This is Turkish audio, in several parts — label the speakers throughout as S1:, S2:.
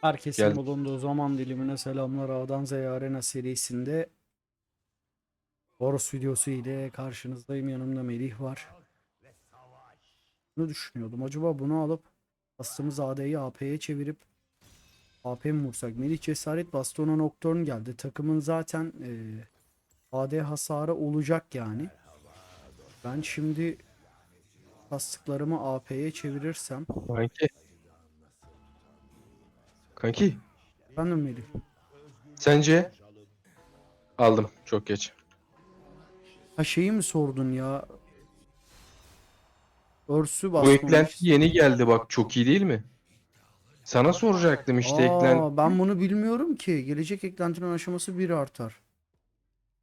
S1: Herkesin
S2: Gel.
S1: bulunduğu zaman dilimine selamlar A'dan Z'ye Arena serisinde Boros videosu ile karşınızdayım. Yanımda Melih var. Bunu düşünüyordum. Acaba bunu alıp bastığımız AD'yi AP'ye çevirip AP mi vursak? Melih cesaret bastı ona Nocturne geldi. Takımın zaten eee AD hasarı olacak yani. Ben şimdi bastıklarımı AP'ye çevirirsem
S2: Kanki. Kanki.
S1: Efendim Melih.
S2: Sence? Aldım. Çok geç.
S1: Ha şeyi mi sordun ya? Örsü
S2: Bu
S1: basmamış.
S2: eklenti yeni geldi bak. Çok iyi değil mi? Sana soracaktım işte
S1: Aa,
S2: eklenti.
S1: ben bunu bilmiyorum ki. Gelecek eklentinin aşaması bir artar.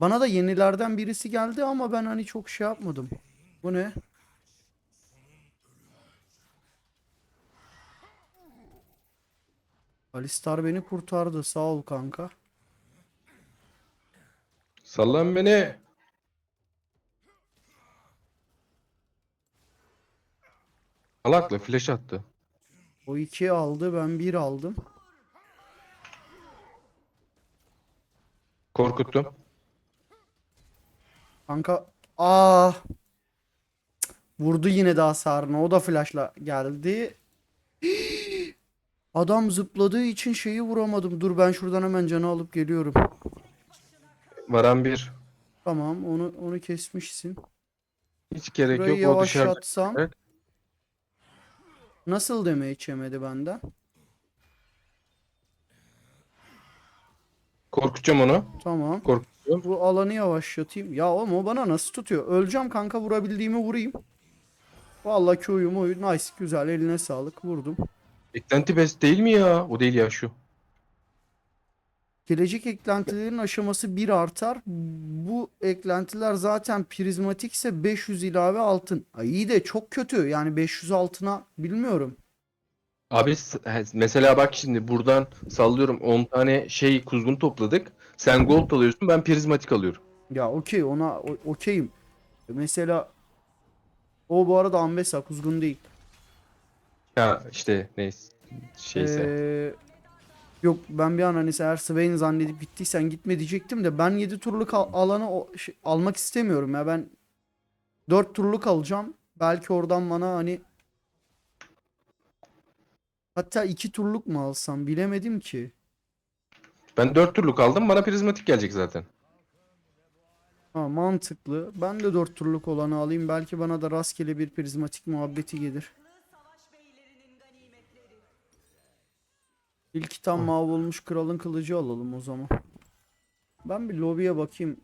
S1: Bana da yenilerden birisi geldi ama ben hani çok şey yapmadım. Bu ne? Alistar beni kurtardı. Sağ ol kanka.
S2: Sallan beni. Alakla flash attı.
S1: O iki aldı. Ben bir aldım.
S2: Korkuttum.
S1: Kanka aa vurdu yine de hasarını. O da flashla geldi. Adam zıpladığı için şeyi vuramadım. Dur ben şuradan hemen canı alıp geliyorum.
S2: Varan bir.
S1: Tamam onu onu kesmişsin.
S2: Hiç gerek
S1: Burayı
S2: yok. O dışarıda.
S1: yavaşlatsam.
S2: Evet.
S1: Nasıl demeye yemedi benden?
S2: Korkutacağım onu.
S1: Tamam.
S2: Korkutuyorum.
S1: Bu alanı yavaşlatayım. Ya oğlum o bana nasıl tutuyor? Öleceğim kanka vurabildiğimi vurayım. Vallahi Q'yum oyu nice güzel eline sağlık vurdum.
S2: Eklenti best değil mi ya? O değil ya şu.
S1: Gelecek eklentilerin aşaması 1 artar. Bu eklentiler zaten prizmatik ise 500 ilave altın. Ay iyi de çok kötü. Yani 500 altına bilmiyorum.
S2: Abi mesela bak şimdi buradan sallıyorum 10 tane şey kuzgun topladık. Sen gold alıyorsun ben prizmatik alıyorum.
S1: Ya okey ona okeyim. Mesela o bu arada Ambessa kuzgun değil.
S2: Ha işte neyse. Şeyse.
S1: Ee, yok ben bir an hani eğer Swain zannedip gittiysen gitme diyecektim de ben 7 turluk al- alanı o, şey- almak istemiyorum ya ben 4 turluk alacağım. Belki oradan bana hani hatta 2 turluk mu alsam bilemedim ki.
S2: Ben 4 turluk aldım bana prizmatik gelecek zaten.
S1: Ha, mantıklı. Ben de 4 turluk olanı alayım. Belki bana da rastgele bir prizmatik muhabbeti gelir. İlk tam mahvolmuş kralın kılıcı alalım o zaman. Ben bir lobiye bakayım.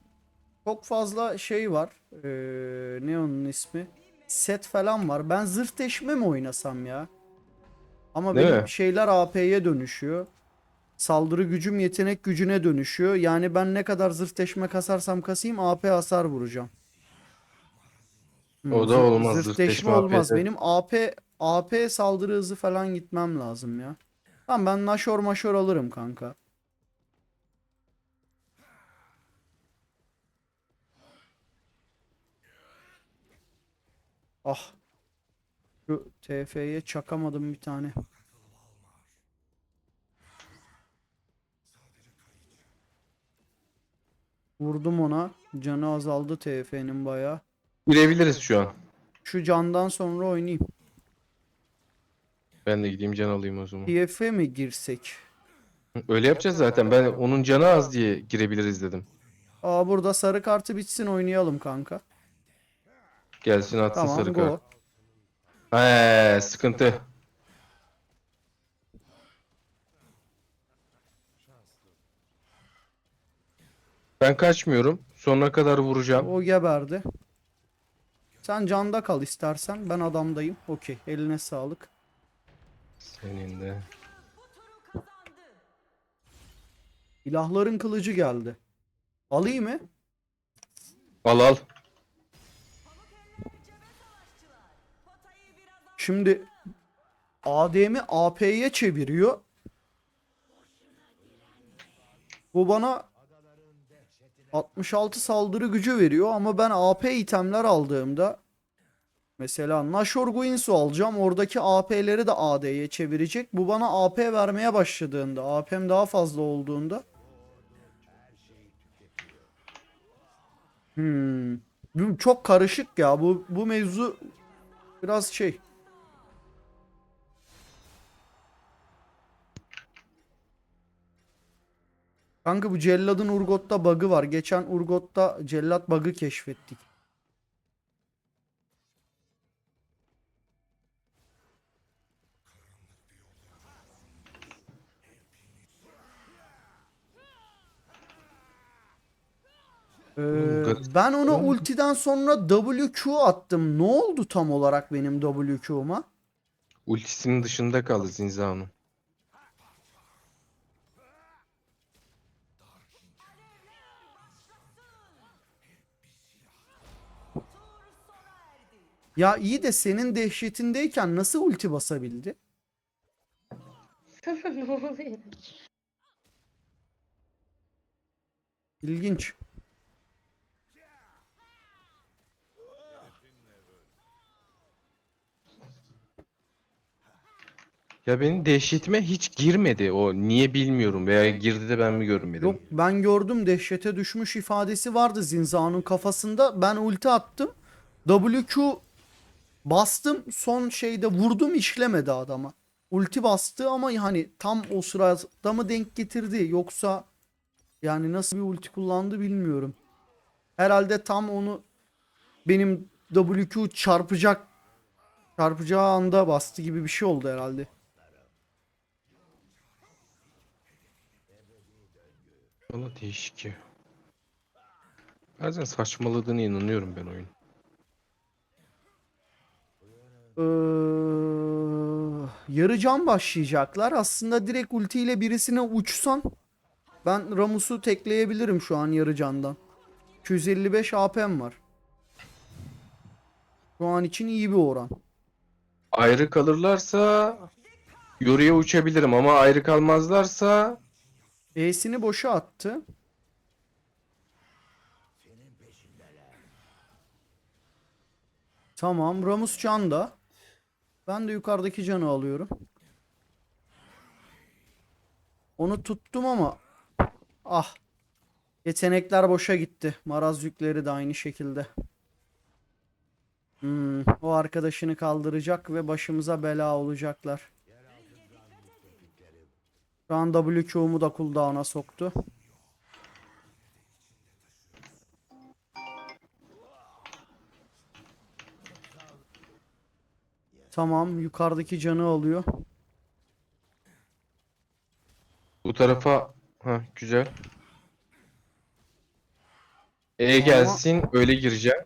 S1: Çok fazla şey var. Ee, ne onun ismi? Set falan var. Ben zırh deşme mi oynasam ya? Ama
S2: Değil
S1: benim
S2: mi?
S1: şeyler AP'ye dönüşüyor. Saldırı gücüm yetenek gücüne dönüşüyor. Yani ben ne kadar zırh deşme kasarsam kasayım AP hasar vuracağım. Hmm,
S2: O da
S1: zırh-
S2: olmaz,
S1: Zırh deşme olmaz.
S2: AP'de.
S1: Benim AP AP saldırı hızı falan gitmem lazım ya. Tamam ben Nashor maşor alırım kanka. Ah. Şu TF'ye çakamadım bir tane. Vurdum ona. Canı azaldı TF'nin bayağı.
S2: Girebiliriz şu an.
S1: Şu candan sonra oynayayım.
S2: Ben de gideyim can alayım o zaman.
S1: TF'e mi girsek?
S2: Öyle yapacağız zaten. Ben onun canı az diye girebiliriz dedim.
S1: Aa burada sarı kartı bitsin oynayalım kanka.
S2: Gelsin atsın
S1: Tamam
S2: sarı
S1: go.
S2: kart. He sıkıntı. Ben kaçmıyorum. Sonuna kadar vuracağım.
S1: O geberdi. Sen canda kal istersen. Ben adamdayım. Okey. Eline sağlık.
S2: Senin de.
S1: İlahların kılıcı geldi. Alayım mı?
S2: Al al.
S1: Şimdi ADM'i AP'ye çeviriyor. Bu bana 66 saldırı gücü veriyor ama ben AP itemler aldığımda Mesela Nashor Guinsoo alacağım. Oradaki AP'leri de AD'ye çevirecek. Bu bana AP vermeye başladığında, AP'm daha fazla olduğunda. Hmm. Çok karışık ya. Bu bu mevzu biraz şey. Kanka bu celladın Urgot'ta bug'ı var. Geçen Urgot'ta cellat bug'ı keşfettik. Ee, ben ona ultiden sonra WQ attım. Ne oldu tam olarak benim WQ'ma?
S2: Ultisinin dışında kaldı Zinza'nın.
S1: Ya iyi de senin dehşetindeyken nasıl ulti basabildi?
S3: ne oluyor?
S1: İlginç.
S2: Ya benim dehşetime hiç girmedi o. Niye bilmiyorum veya girdi de ben mi görmedim?
S1: Yok ben gördüm dehşete düşmüş ifadesi vardı Zinza'nın kafasında. Ben ulti attım. WQ bastım. Son şeyde vurdum işlemedi adama. Ulti bastı ama hani tam o sırada mı denk getirdi yoksa yani nasıl bir ulti kullandı bilmiyorum. Herhalde tam onu benim WQ çarpacak çarpacağı anda bastı gibi bir şey oldu herhalde.
S2: Valla değişik ya. Bazen saçmaladığına inanıyorum ben oyun.
S1: Ee, yarı can başlayacaklar. Aslında direkt ultiyle birisine uçsan ben Ramus'u tekleyebilirim şu an yarı candan. 255 AP'm var. Şu an için iyi bir oran.
S2: Ayrı kalırlarsa yoruya uçabilirim ama ayrı kalmazlarsa
S1: E'sini boşa attı. Tamam. Ramus can da. Ben de yukarıdaki canı alıyorum. Onu tuttum ama ah yetenekler boşa gitti. Maraz yükleri de aynı şekilde. Hmm, o arkadaşını kaldıracak ve başımıza bela olacaklar. Şu an WQ'mu da cooldown'a soktu. Tamam, yukarıdaki canı alıyor.
S2: bu tarafa ha güzel. E gelsin öyle gireceğim.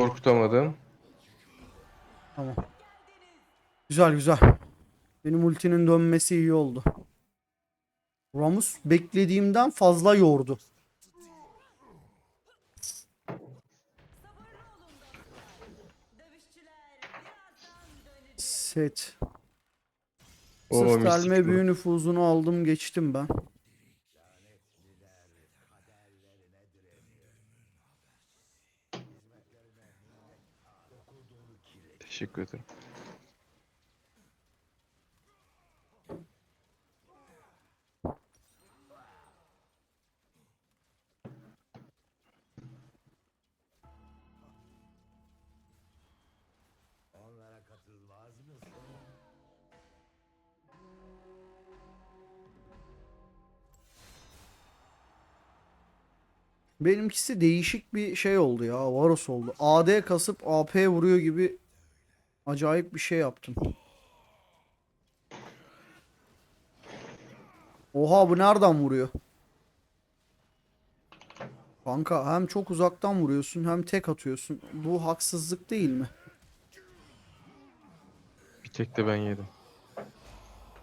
S2: Korkutamadım.
S1: Tamam. Güzel güzel. Benim ultinin dönmesi iyi oldu. Ramus beklediğimden fazla yordu. Set.
S2: O
S1: Sırf
S2: bu.
S1: büyü nüfuzunu aldım geçtim ben.
S2: Teşekkür ederim.
S1: Benimkisi değişik bir şey oldu ya. Varus oldu. AD kasıp AP vuruyor gibi acayip bir şey yaptım. Oha bu nereden vuruyor? Kanka hem çok uzaktan vuruyorsun hem tek atıyorsun. Bu haksızlık değil mi?
S2: Bir tek de ben yedim.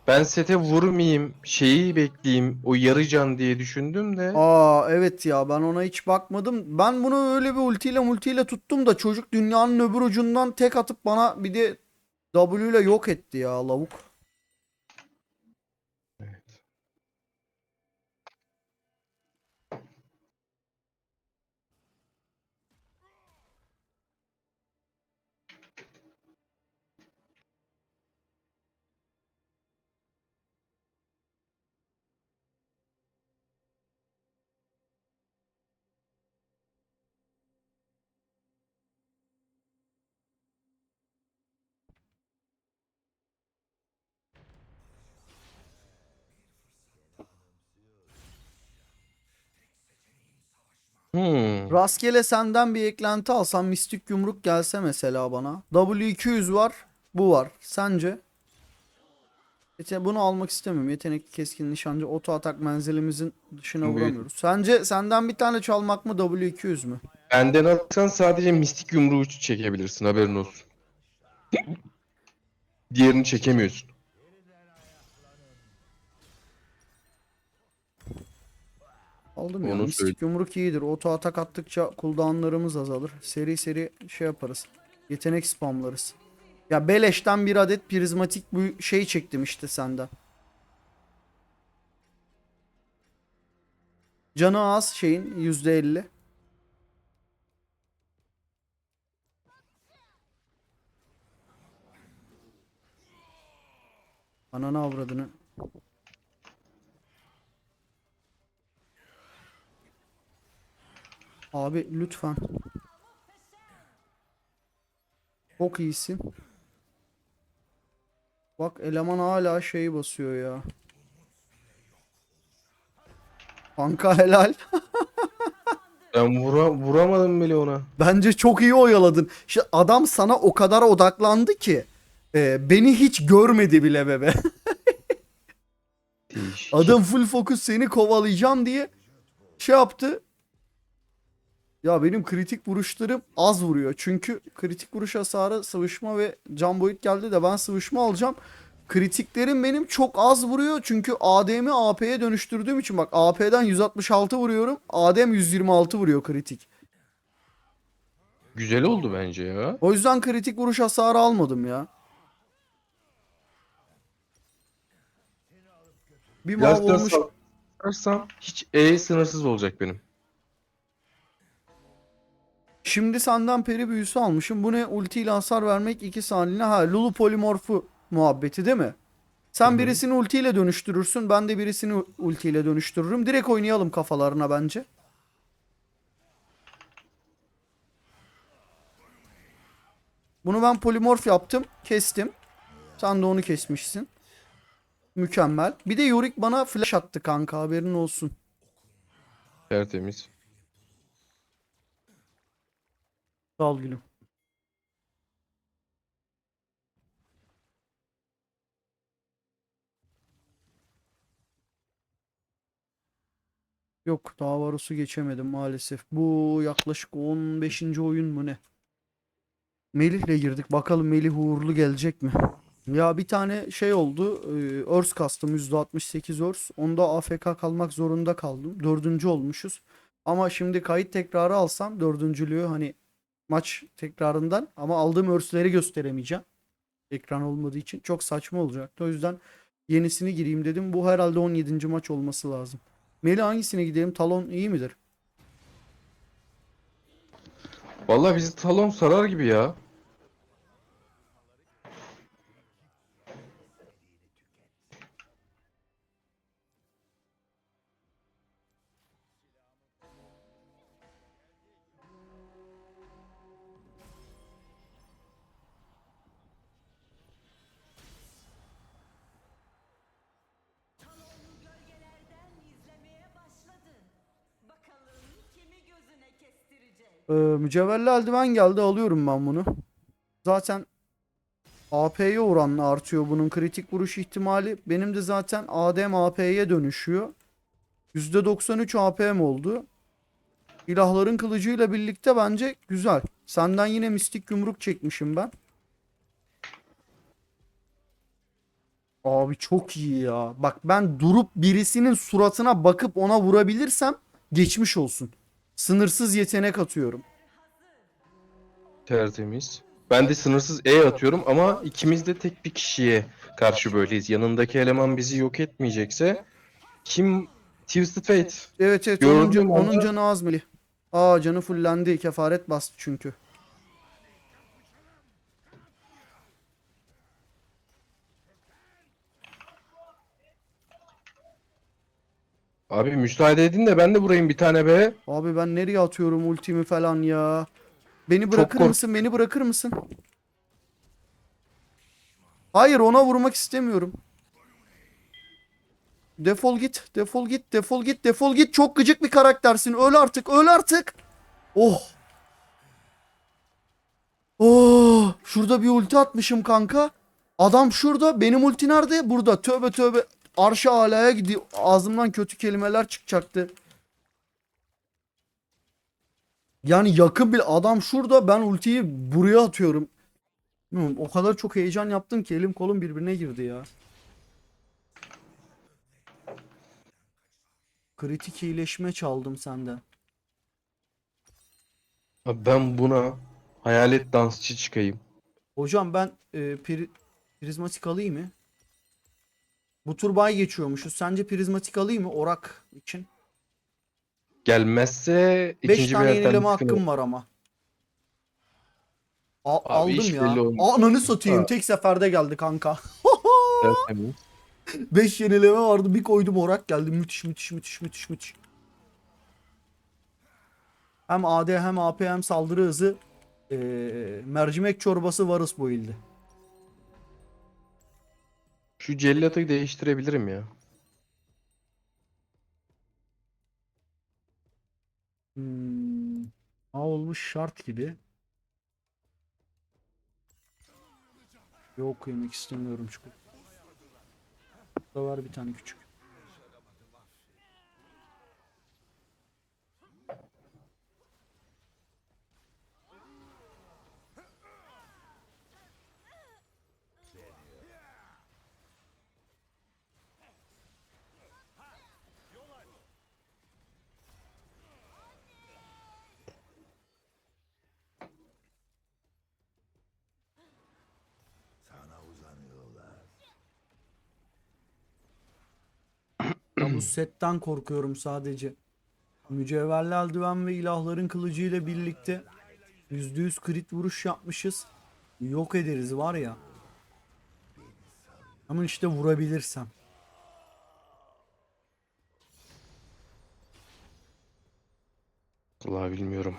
S2: Ben sete vurmayayım, şeyi bekleyeyim, o yarı can diye düşündüm de.
S1: Aa evet ya ben ona hiç bakmadım. Ben bunu öyle bir ultiyle multiyle tuttum da çocuk dünyanın öbür ucundan tek atıp bana bir de W ile yok etti ya lavuk.
S2: Hmm.
S1: Rastgele senden bir eklenti alsam mistik yumruk gelse mesela bana. W200 var. Bu var. Sence? Yete- bunu almak istemiyorum. Yetenekli keskin nişancı oto atak menzilimizin dışına vuramıyoruz. Sence senden bir tane çalmak mı W200 mü?
S2: Benden alırsan sadece mistik yumruğu çekebilirsin haberin olsun. Diğerini çekemiyorsun.
S1: Aldım ya.
S2: Onu
S1: Mistik
S2: söyle-
S1: yumruk iyidir. Oto atak attıkça cooldownlarımız azalır. Seri seri şey yaparız. Yetenek spamlarız. Ya beleşten bir adet prizmatik bu şey çektim işte senden. Canı az şeyin %50. Ananı avradını. Abi lütfen. Çok iyisin. Bak eleman hala şeyi basıyor ya. Kanka helal.
S2: Ben vura, vuramadım bile ona.
S1: Bence çok iyi oyaladın. İşte adam sana o kadar odaklandı ki e, beni hiç görmedi bile bebe. Adam full fokus seni kovalayacağım diye şey yaptı. Ya benim kritik vuruşlarım az vuruyor. Çünkü kritik vuruş hasarı sıvışma ve can boyut geldi de ben sıvışma alacağım. Kritiklerim benim çok az vuruyor. Çünkü ADM'i AP'ye dönüştürdüğüm için bak AP'den 166 vuruyorum. ADM 126 vuruyor kritik.
S2: Güzel oldu bence ya.
S1: O yüzden kritik vuruş hasarı almadım ya. Bir mal
S2: daha
S1: olmuş.
S2: hiç E sınırsız olacak benim.
S1: Şimdi senden peri büyüsü almışım. Bu ne? Ultiyle hasar vermek 2 saniyene. Ha Lulu polimorfu muhabbeti değil mi? Sen birisini ultiyle dönüştürürsün. Ben de birisini ultiyle dönüştürürüm. Direkt oynayalım kafalarına bence. Bunu ben polimorf yaptım. Kestim. Sen de onu kesmişsin. Mükemmel. Bir de Yorick bana flash attı kanka haberin olsun.
S2: Tertemiz.
S1: Sağ ol gülüm. Yok daha varosu geçemedim maalesef. Bu yaklaşık 15. oyun mu ne? Melih'le girdik. Bakalım Melih uğurlu gelecek mi? Ya bir tane şey oldu. e, Örs kastım %68 örs. Onda AFK kalmak zorunda kaldım. Dördüncü olmuşuz. Ama şimdi kayıt tekrarı alsam dördüncülüğü hani maç tekrarından ama aldığım örsleri gösteremeyeceğim. Ekran olmadığı için çok saçma olacaktı. O yüzden yenisini gireyim dedim. Bu herhalde 17. maç olması lazım. Melih hangisine gidelim? Talon iyi midir?
S2: Vallahi bizi talon sarar gibi ya.
S1: Ee, mücevherli eldiven geldi. Alıyorum ben bunu. Zaten AP'ye oranla artıyor bunun kritik vuruş ihtimali. Benim de zaten ADM AP'ye dönüşüyor. %93 AP'm oldu. İlahların kılıcıyla birlikte bence güzel. Senden yine mistik yumruk çekmişim ben. Abi çok iyi ya. Bak ben durup birisinin suratına bakıp ona vurabilirsem geçmiş olsun. Sınırsız yetenek atıyorum.
S2: Tertemiz. Ben de sınırsız E atıyorum ama ikimiz de tek bir kişiye karşı böyleyiz. Yanındaki eleman bizi yok etmeyecekse kim Twisted Fate.
S1: Evet evet
S2: Gördüm
S1: onun,
S2: onu.
S1: onun canı az Melih. Aa canı fullendi. Kefaret bastı çünkü.
S2: Abi müsaade edin de ben de vurayım bir tane be.
S1: Abi ben nereye atıyorum ultimi falan ya. Beni bırakır
S2: kork-
S1: mısın? Beni bırakır mısın? Hayır ona vurmak istemiyorum. Defol git. Defol git. Defol git. Defol git. Çok gıcık bir karaktersin. Öl artık. Öl artık. Oh. Oh. Şurada bir ulti atmışım kanka. Adam şurada. Benim ulti nerede? Burada. Tövbe tövbe. Arşa alaya gidiyor. Ağzımdan kötü kelimeler çıkacaktı. Yani yakın bir adam şurada. Ben ultiyi buraya atıyorum. O kadar çok heyecan yaptım ki elim kolum birbirine girdi ya. Kritik iyileşme çaldım senden.
S2: Abi ben buna hayalet dansçı çıkayım.
S1: Hocam ben e, pri- prizmatik alayım mı? Bu tur bay geçiyormuşuz. Sence prizmatik alayım mı orak için?
S2: Gelmezse
S1: 5
S2: ikinci bir
S1: tane yenileme hakkım var ama. A-
S2: Abi
S1: aldım ya. Ananı satayım.
S2: Ha.
S1: Tek seferde geldi kanka.
S2: Tertemiz.
S1: 5 yenileme vardı. Bir koydum orak geldi. Müthiş müthiş müthiş müthiş müthiş. Hem AD hem AP hem saldırı hızı eee, mercimek çorbası varız bu ilde.
S2: Şu cellatı değiştirebilirim ya.
S1: Hmm. A olmuş şart gibi. Yok yemek istemiyorum çünkü. Burada var bir tane küçük. Setten korkuyorum sadece. Mücevherli eldiven ve ilahların kılıcı ile birlikte %100 crit vuruş yapmışız. Yok ederiz var ya. Ama işte vurabilirsem.
S2: Vallahi bilmiyorum.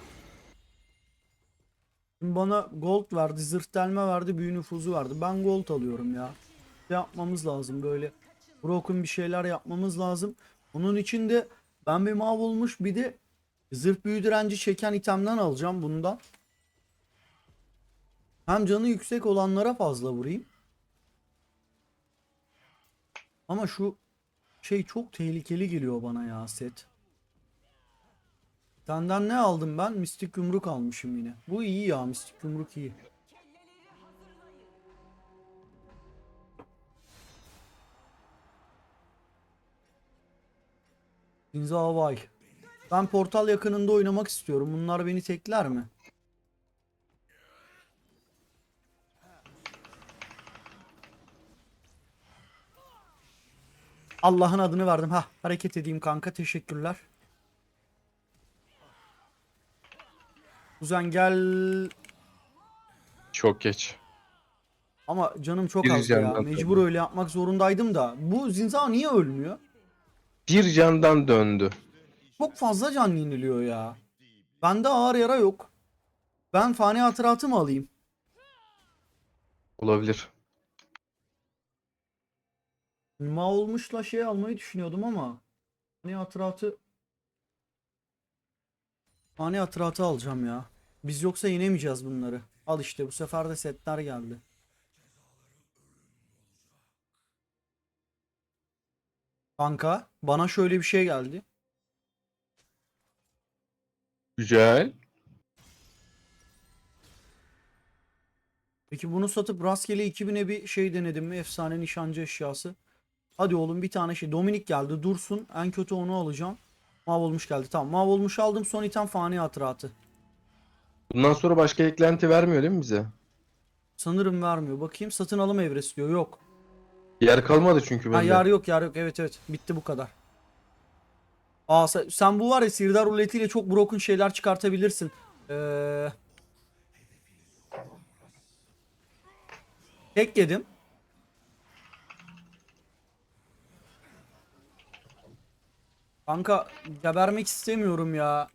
S1: Şimdi bana gold verdi, zırh delme verdi, büyü nüfuzu verdi. Ben gold alıyorum ya. Şey yapmamız lazım böyle. Broken bir şeyler yapmamız lazım. Bunun için de ben bir mahvolmuş bir de zırh büyü direnci çeken itemden alacağım bundan. Hem canı yüksek olanlara fazla vurayım. Ama şu şey çok tehlikeli geliyor bana ya set. Senden ne aldım ben? Mistik yumruk almışım yine. Bu iyi ya. Mistik yumruk iyi. Zinza vay. Ben portal yakınında oynamak istiyorum. Bunlar beni tekler mi? Allah'ın adını verdim. Ha hareket edeyim kanka. Teşekkürler. Kuzen gel.
S2: Çok geç.
S1: Ama canım çok az ya. Mecbur öyle yapmak zorundaydım da. Bu Zinza niye ölmüyor?
S2: Bir candan döndü.
S1: Çok fazla can yeniliyor ya. Bende ağır yara yok. Ben fani hatıratı mı alayım?
S2: Olabilir.
S1: Ma olmuşla şey almayı düşünüyordum ama fani hatıratı fani hatıratı alacağım ya. Biz yoksa yenemeyeceğiz bunları. Al işte bu sefer de setler geldi. Kanka bana şöyle bir şey geldi.
S2: Güzel.
S1: Peki bunu satıp rastgele 2000'e bir şey denedim mi? Efsane nişancı eşyası. Hadi oğlum bir tane şey. Dominik geldi. Dursun. En kötü onu alacağım. Mahvolmuş geldi. Tamam. Mahvolmuş aldım. Son item fani hatıratı.
S2: Bundan sonra başka eklenti vermiyor değil mi bize?
S1: Sanırım vermiyor. Bakayım satın alım evresi diyor. Yok.
S2: Yer kalmadı çünkü
S1: Ha
S2: bende.
S1: yar yok yar yok. Evet evet. Bitti bu kadar. Aa sen, sen bu var ya sihirdar ruletiyle çok broken şeyler çıkartabilirsin. Ee... Tek yedim. Kanka gebermek istemiyorum ya.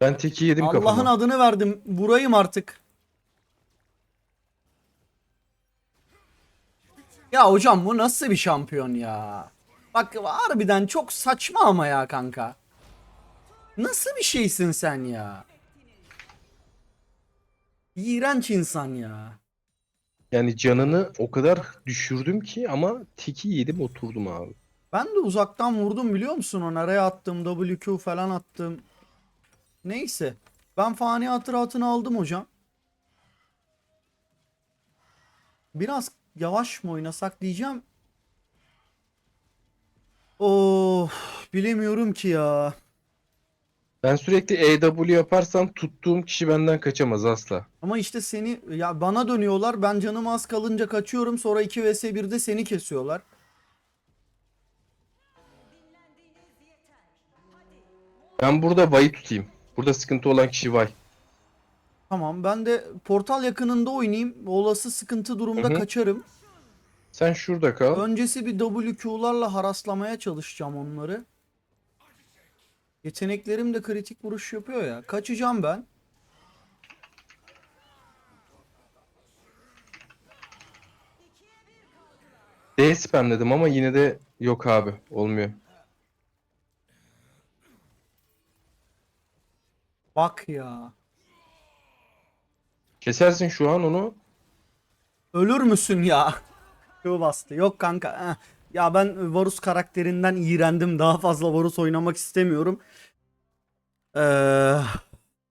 S2: Ben teki yedim
S1: Allah'ın
S2: kafama.
S1: adını verdim. Vurayım artık. Ya hocam bu nasıl bir şampiyon ya? Bak harbiden çok saçma ama ya kanka. Nasıl bir şeysin sen ya? İğrenç insan ya.
S2: Yani canını o kadar düşürdüm ki ama teki yedim oturdum abi.
S1: Ben de uzaktan vurdum biliyor musun? O nereye attım, WQ falan attım. Neyse. Ben fani hatıratını aldım hocam. Biraz yavaş mı oynasak diyeceğim. Of, bilemiyorum ki ya.
S2: Ben sürekli EW yaparsam tuttuğum kişi benden kaçamaz asla.
S1: Ama işte seni ya bana dönüyorlar. Ben canım az kalınca kaçıyorum. Sonra 2 vs 1'de seni kesiyorlar.
S2: Ben burada Vay'ı tutayım. Burada sıkıntı olan kişi Vay.
S1: Tamam ben de portal yakınında oynayayım. Olası sıkıntı durumda
S2: Hı hı.
S1: kaçarım.
S2: Sen şurada kal.
S1: Öncesi bir WQ'larla haraslamaya çalışacağım onları. Yeteneklerim de kritik vuruş yapıyor ya. Kaçacağım ben.
S2: D spamledim ama yine de yok abi. Olmuyor.
S1: Bak ya.
S2: Kesersin şu an onu.
S1: Ölür müsün ya? Q bastı. Yok kanka. Ya ben Varus karakterinden iğrendim. Daha fazla Varus oynamak istemiyorum. Ee,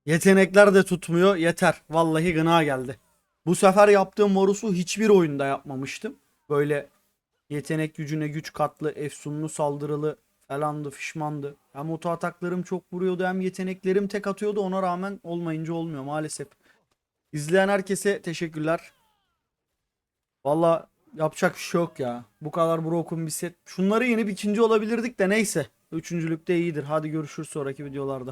S1: yetenekler de tutmuyor. Yeter. Vallahi gına geldi. Bu sefer yaptığım Varus'u hiçbir oyunda yapmamıştım. Böyle yetenek gücüne güç katlı, efsunlu saldırılı falandı, fişmandı. Hem oto ataklarım çok vuruyordu hem yeteneklerim tek atıyordu. Ona rağmen olmayınca olmuyor maalesef. İzleyen herkese teşekkürler. Valla yapacak bir şey yok ya. Bu kadar broken bir set. Şunları yenip ikinci olabilirdik de neyse. Üçüncülükte iyidir. Hadi görüşürüz sonraki videolarda.